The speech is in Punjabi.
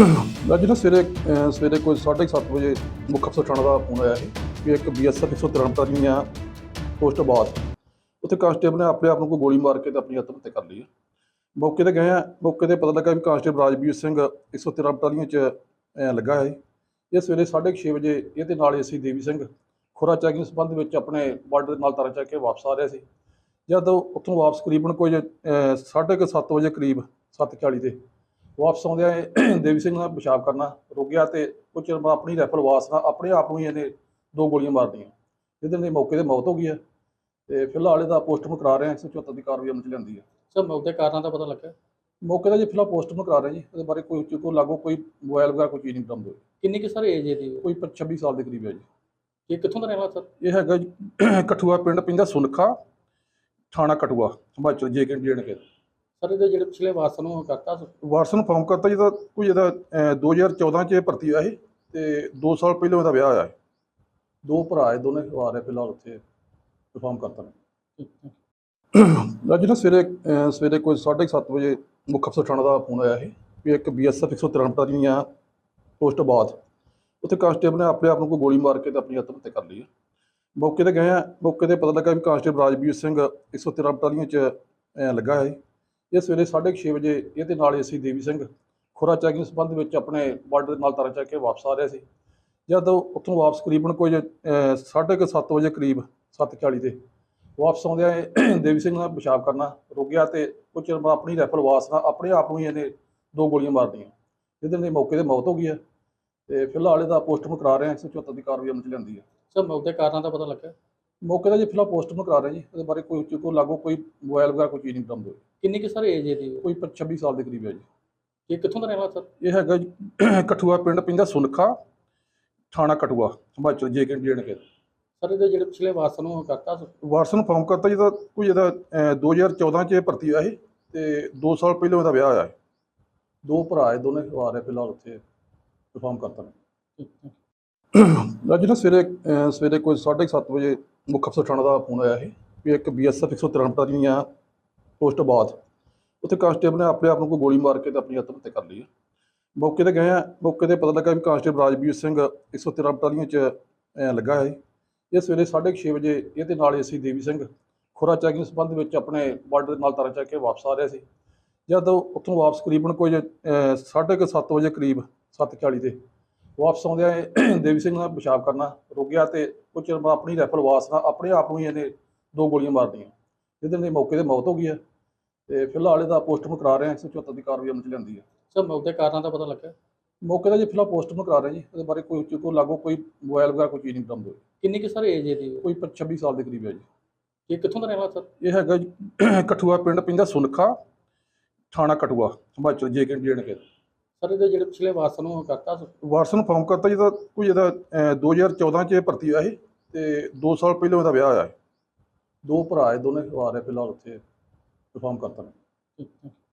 ਅੱਜ ਨਾ ਸਵੇਰੇ, ਅਹ, ਸਵੇਰੇ ਕੋਈ 7:30 ਵਜੇ ਮੁੱਖ ਅਫਸਰ ਥਾਣਾ ਦਾ ਫੋਨ ਆਇਆ ਸੀ ਕਿ ਇੱਕ ਬੀਐਸਐਫ 193 ਦੀਆਂ ਪੋਸਟ ਬਾਅਦ ਉੱਥੇ ਕਾਂਸਟੇਬਲ ਨੇ ਆਪਣੇ ਆਪ ਨੂੰ ਕੋਈ ਗੋਲੀ ਮਾਰ ਕੇ ਤੇ ਆਪਣੀ ਆਤਮ ਹੱਤਿਆ ਕਰ ਲਈ ਹੈ ਮੌਕੇ ਤੇ ਗਏ ਆ, ਮੌਕੇ ਤੇ ਪਤਾ ਲੱਗਾ ਵੀ ਕਾਂਸਟੇਬਲ ਰਾਜਵੀਰ ਸਿੰਘ 113 ਬਟਾਲੀਅਨ ਚ, ਅਹ, ਲੱਗਾ ਹੈ ਇਹ ਸਵੇਰੇ 6:30 ਵਜੇ ਇਹਦੇ ਨਾਲ ਹੀ ਅਸੀਂ ਦੇਵੀ ਸਿੰਘ ਖੁਰਾ ਚੈਕਿੰਗ ਸੰਬੰਧ ਵਿੱਚ ਆਪਣੇ ਬਾਰਡਰ ਦੇ ਨਾਲ ਤਾਰਾ ਚੱਕ ਕੇ ਵਾਪਸ ਆ ਰਿਹਾ ਸੀ। ਜਦ ਉੱਥੋਂ ਵਾਪਸ ਕਰੀਬਨ ਕੋਈ 7:30 ਵਜੇ ਕਰੀਬ 7:40 ਤੇ ਵਾਪਸ ਆਉਂਦਿਆਂ ਦੇਵੀ ਸਿੰਘ ਨਾਲ ਪਿਸ਼ਾਬ ਕਰਨਾ ਰੁਕ ਗਿਆ ਤੇ ਕੁਝ ਚਿਰ ਬਾਅਦ ਆਪਣੀ ਰਾਈਫਲ ਵਾਸ ਨਾਲ ਆਪਣੇ ਆਪ ਨੂੰ ਹੀ ਇਹਨੇ ਦੋ ਗੋਲੀਆਂ ਮਾਰਦੀਆਂ ਜਿਹਦੇ ਨਾਲ ਮੌਕੇ ਤੇ ਮੌਤ ਹੋ ਗਈ ਹੈ ਤੇ ਫਿਲਹਾਲ ਇਹਦਾ ਪੋਸਟਮਾਰਟਮ ਕਰਾ ਰਹੇ ਹਾਂ 174 ਦੀ ਕਾਰਵਾਈ ਅਮਲ ਚ ਲਿਆਂਦੀ ਹੈ। ਸਰ ਮੌਕੇ ਕਾਰਨਾਂ ਦਾ ਪਤਾ ਲੱਗਾ ਮੌਕੇ ਦਾ ਜੀ ਫਿਲਹਾਲ ਪੋਸਟਮਾਰਟਮ ਕਰਾ ਰਹੇ ਜੀ ਉਹਦੇ ਬਾਰੇ ਕੋਈ ਕੋਈ ਲਾਗੋ ਕੋਈ ਮੋਬਾਈਲ ਵਗੈਰਾ ਕੋਈ ਚੀਜ਼ ਨਹੀਂ ਬਰਾਮਦ ਹੋਈ। ਕਿੰਨੀ ਕਿ ਸਰ ਏਜ ਇਹਦੀ? ਕੋਈ ਪਰ 26 ਸਾਲ ਦੇ ਕਰੀਬ ਹੈ ਜੀ। ਇਹ ਕਿੱਥੋਂ ਦਾ ਰਹਿਣ ਵਾਲਾ ਸਰ? ਇਹ ਹੈਗਾ ਜੀ ਕਠੂਆ ਪਿੰਡ ਪੈਂਦਾ ਸੁਨਖਾ ਥਾਣਾ ਕਠੂਆ ਹਿਮਾਚਲ ਜੇ ਕੇ ਕੇ। ਸਰ ਇਹਦੇ ਜਿਹੜੇ ਪਿਛਲੇ ਵਾਰਸਾਂ ਨੂੰ ਕਰਤਾ ਵਾਰਸ ਨੂੰ ਫਾਰਮ ਕਰਤਾ ਜਿਹਦਾ ਕੋਈ ਇਹਦਾ ਅਹ, 2014 ਚ ਇਹ ਭਰਤੀ ਹੋਇਆ ਸੀ ਤੇ 2 ਸਾਲ ਪਹਿਲਾਂ ਇਹਦਾ ਵਿਆਹ ਹੋਇਆ ਹੈ ਦੋ ਭਰਾ ਹੈ ਦੋਨੇ ਆ ਰਹੇ ਫਿਲਹਾਲ ਉੱਥੇ ਪਰਫਾਰਮ ਕਰਤਾ ਨੇ। ਅੱਜ ਨਾ ਸਵੇਰੇ ਅਹ, ਸਵੇਰੇ ਕੋਈ 7:30 ਵਜੇ ਮੁੱਖ ਅਫਸਰ ਥਾਣਾ ਦਾ ਫੋਨ ਆਇਆ ਸੀ ਵੀ ਇੱਕ ਬੀਐਸਐਫ 193 ਦੀਆਂ ਪੋਸਟ ਬਾਅਦ। ਉੱਥੇ ਕਾਂਸਟੇਬਲ ਨੇ ਆਪਣੇ ਆਪ ਨੂੰ ਕੋਈ ਗੋਲੀ ਮਾਰ ਕੇ ਤੇ ਆਪਣੀ ਆਤਮ ਹੱਤਿਆ ਕਰ ਲਈ ਹੈ। ਮੌਕੇ ਤੇ ਗਏ ਆ ਮੌਕੇ ਤੇ ਪਤਾ ਲੱਗਾ ਵੀ ਕਾਂਸਟੇਬਲ ਰਾਜਵੀਰ ਸਿੰਘ 113 ਬਟਾਲੀਅਨ ਚ ਅਹ, ਲੱਗਾ ਹੈ। ਇਹ ਸਵੇਰੇ 6:30 ਵਜੇ ਇਹਦੇ ਨਾਲ ਏਸੀ ਦੇਵੀ ਸਿੰਘ ਖੁਰਾ ਚੈਕਿੰਗ ਸੰਬੰਧ ਵਿੱਚ ਆਪਣੇ ਬਾਰਡਰ ਦੇ ਨਾਲ ਤਾਰਾ ਚੱਕ ਕੇ ਵਾਪਸ ਆ ਰਿਹਾ ਸੀ। ਜਦ ਉੱਥੋਂ ਵਾਪਸ ਕਰੀਬਨ ਕੋਈ 7:30 ਵਜੇ ਕਰੀਬ 7:40 ਤੇ ਵਾਪਸ ਆਉਂਦਿਆਂ ਦੇਵੀ ਸਿੰਘ ਨਾਲ ਪਿਸ਼ਾਬ ਕਰਨਾ ਰੁਕ ਗਿਆ ਤੇ ਕੁਝ ਚਿਰ ਬਾਅਦ ਆਪਣੀ ਰਾਈਫਲ ਵਾਸਨਾ ਆਪਣੇ ਆਪ ਨੂੰ ਹੀ ਇਹਨੇ ਦੋ ਗੋਲੀਆਂ ਮਾਰਦੀਆਂ ਜਿਹਦੇ ਨਾਲ ਮੌਕੇ ਤੇ ਮੌਤ ਹੋ ਗਈ ਹੈ ਤੇ ਫਿਲਹਾਲ ਇਹਦਾ ਪੋਸਟਮਾਰਟਮ ਕਰਾ ਰਹੇ ਹਾਂ 174 ਦੀ ਕਾਰਵਾਈ ਅਮਲ ਚ ਲਿਆਂਦੀ ਹੈ। ਸਰ ਮੌਕੇ ਕਾਰਨਾਂ ਦਾ ਪਤਾ ਲੱਗਾ? ਮੌਕੇ ਦਾ ਜੀ ਫਿਲਹਾਲ ਪੋਸਟਮਾਰਟਮ ਕਰਾ ਰਹੇ ਹਾਂ ਜੀ ਉਹਦੇ ਬਾਰੇ ਕੋਈ ਕੋਈ ਲਾਗੋ ਕੋਈ ਮੋਬਾਈਲ ਵਗੈਰਾ ਕੋਈ ਚੀਜ਼ ਨਹੀਂ ਬਰਾਮਦ ਹੋਈ। ਕਿੰਨੀ ਕਿ ਸਰ ਏਜ ਇਹਦੀ? ਕੋਈ ਪਰ 26 ਸਾਲ ਦੇ ਕਰੀਬ ਹੈ ਜੀ। ਇਹ ਕਿੱਥੋਂ ਦਾ ਰਹਿਣ ਵਾਲਾ ਸਰ? ਇਹ ਹੈਗਾ ਜੀ ਕਠੂਆ ਪਿੰਡ ਪੈਂਦਾ ਸੁਨਖਾ ਥਾਣਾ ਕਠੂਆ ਹਿਮਾਚਲ ਜੇ ਕੇ ਕੇ ਸਰ ਇਹਦੇ ਜਿਹੜੇ ਪਿਛਲੇ ਵਾਰਸਾਂ ਨੂੰ ਕਰਤਾ ਵਾਰਸ ਨੂੰ ਫਾਰਮ ਕਰਤਾ ਜਿਹਦਾ ਕੋਈ ਇਹਦਾ ਅਹ, 2014 ਚ ਇਹ ਭਰਤੀ ਹੋਇਆ ਸੀ ਤੇ 2 ਸਾਲ ਪਹਿਲਾਂ ਇਹਦਾ ਵਿਆਹ ਹੋਇਆ ਹੈ ਦੋ ਭਰਾ ਹੈ ਦੋਨੇ ਆ ਰਹੇ ਫਿਲਹਾਲ ਉੱਥੇ ਪਰਫਾਰਮ ਕਰਤਾ ਨੇ। ਅੱਜ ਨਾ ਸਵੇਰੇ ਸਵੇਰੇ ਕੋਈ 7:30 ਵਜੇ ਮੁੱਖ ਅਫਸਰ ਥਾਣਾ ਦਾ ਫੋਨ ਆਇਆ ਸੀ ਵੀ ਇੱਕ ਬੀਐਸਐਫ 193 ਦੀਆਂ ਪੋਸਟ ਬਾਅਦ ਉੱਥੇ ਕਾਂਸਟੇਬਲ ਨੇ ਆਪਣੇ ਆਪ ਨੂੰ ਕੋਈ ਗੋਲੀ ਮਾਰ ਕੇ ਤੇ ਆਪਣੀ ਆਤਮ ਹੱਤਿਆ ਕਰ ਲਈ ਹੈ ਮੌਕੇ ਤੇ ਗਏ ਆ, ਮੌਕੇ ਤੇ ਪਤਾ ਲੱਗਾ ਵੀ ਕਾਂਸਟੇਬਲ ਰਾਜਵੀਰ ਸਿੰਘ 113 ਬਟਾਲੀਅਨ ਚ ਲੱਗਾ ਹੈ। ਇਹ ਸਵੇਰੇ 6:30 ਵਜੇ ਇਹਦੇ ਨਾਲ ਏਸੀ ਦੇਵੀ ਸਿੰਘ ਖੁਰਾ ਚੈਕਿੰਗ ਸੰਬੰਧ ਵਿੱਚ ਆਪਣੇ ਬਾਰਡਰ ਦੇ ਨਾਲ ਤਾਰਾ ਚੱਕ ਕੇ ਵਾਪਸ ਆ ਰਿਹਾ ਸੀ। ਜਦ ਉੱਥੋਂ ਵਾਪਸ ਕਰੀਬਨ ਕੋਈ 7:30 ਵਜੇ ਕਰੀਬ 7:40 ਤੇ ਵਾਪਸ ਆਉਂਦਿਆਂ ਦੇਵੀ ਸਿੰਘ ਨਾਲ ਪਿਸ਼ਾਬ ਕਰਨਾ ਰੁਕ ਗਿਆ ਤੇ ਕੁਝ ਚਿਰ ਬਾਅਦ ਆਪਣੀ ਰਾਈਫਲ ਵਾਸ ਨਾਲ ਆਪਣੇ ਆਪ ਨੂੰ ਹੀ ਇਹਨੇ ਦੋ ਗੋਲੀਆਂ ਮਾਰਦੀਆਂ ਜਿਹਦੇ ਨਾਲ ਮੌਕੇ ਤੇ ਮੌਤ ਹੋ ਗਈ ਹੈ ਤੇ ਫਿਲਹਾਲ ਇਹਦਾ ਪੋਸਟਮਾਰਟਮ ਕਰਾ ਰਹੇ ਹਾਂ 174 ਦੀ ਕਾਰਵਾਈ ਅਮਲ ਚ ਲਿਆਂਦੀ ਹੈ। ਸਰ ਮੌਕੇ ਕਾਰਨਾਂ ਦਾ ਪਤਾ ਲੱਗਾ ਮੌਕੇ ਦਾ ਜੀ ਫਿਲਹਾਲ ਪੋਸਟਮਾਰਟਮ ਕਰਾ ਰਹੇ ਜੀ ਉਹਦੇ ਬਾਰੇ ਕੋਈ ਕੋਈ ਲਾਗੋ ਕੋਈ ਮੋਬਾਈਲ ਵਗੈਰਾ ਕੋਈ ਚੀਜ਼ ਨਹੀਂ ਬਰਾਮਦ ਹੋਈ। ਕਿੰਨੀ ਕਿ ਸਰ ਏਜ ਇਹਦੀ? ਕੋਈ ਪਰ 26 ਸਾਲ ਦੇ ਕਰੀਬ ਹੈ ਜੀ। ਇਹ ਕਿੱਥੋਂ ਦਾ ਰਹਿਣ ਵਾਲਾ ਸਰ? ਇਹ ਹੈਗਾ ਜੀ ਕਠੂਆ ਪਿੰਡ ਪੈਂਦਾ ਸੁਨਖਾ ਥਾਣਾ ਕਠੂਆ ਹਿਮਾਚਲ ਜੇ ਕੇ ਕੇ। ਸਰ ਇਹਦੇ ਜਿਹੜੇ ਪਿਛਲੇ ਵਾਰਸਾਂ ਨੂੰ ਕਰਤਾ ਵਾਰਸ ਨੂੰ ਫਾਰਮ ਕਰਤਾ ਜਿਹਦਾ ਕੋਈ ਇਹਦਾ ਅਹ, 2014 ਚ ਇਹ ਭਰਤੀ ਹੋਇਆ ਸੀ ਤੇ 2 ਸਾਲ ਪਹਿਲਾਂ ਇਹਦਾ ਵਿਆਹ ਹੋਇਆ ਹੈ ਦੋ ਭਰਾ ਹੈ ਦੋਨੇ ਆ ਰਹੇ ਫਿਲਹਾਲ ਉੱਥੇ ਪਰਫਾਰਮ ਕਰਤਾ ਨੇ।